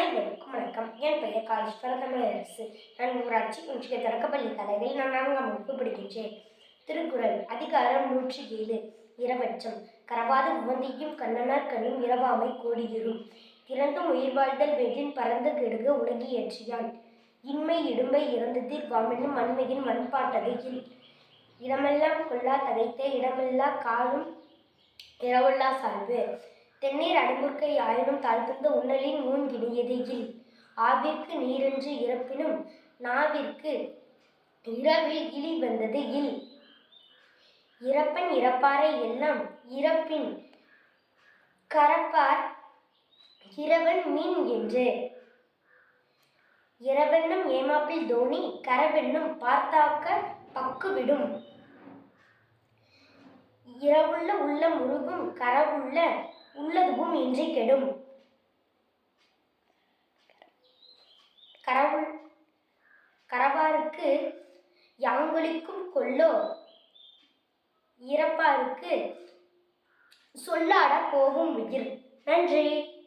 அனைவருக்கும் வணக்கம். என் பெயர் காளீஸ்வர தமிழரசு. நான் ஊராட்சி ஒன்றிய தொடக்கப்பள்ளி தலைவில் நான் நான்காம் வகுப்பு படிக்கின்றேன். திருக்குறள் அதிகாரம் நூற்றி ஏழு இரவச்சம். கரவாது உவந்தியும் கண்ணனார் கண்ணும் இரவாமை கோடியிரும் இறந்தும் உயிர் வாழ்தல் வேண்டின் பறந்து கெடுக உலகி ஏற்றியான். இன்மை இடும்பை இறந்ததிர் வாமென்னும் மண்மையின் மண்பாட்டதையில் இடமெல்லாம் கொல்லா தகைத்த இடமெல்லா காலும் இரவுள்ளா சால்வு தென்னீர் அடிமுற்கை ஆயினும் தாழ்ந்த உன்னலின் மூங்கினியதையில் ஆவிற்கு நீரென்று இறப்பினும் நாவிற்கு இரவில் இழி வந்தது இல். இறப்பன் இறப்பாரை எல்லாம் இறப்பின் கரப்பார் இரவன் மீன் என்று. இரவென்னும் ஏமாப்பில் தோணி கரவென்னும் பார்த்தாக்க பக்குவிடும். இரவுள்ள உள்ள முருகும் கரவுள்ள உள்ளதுவும் இன்றி கெடும். கரவுள் கரவாருக்கு யாங்களிக்கும் கொல்லோ இறப்பாருக்கு சொல்லாட போகும் உயிர். நன்றி.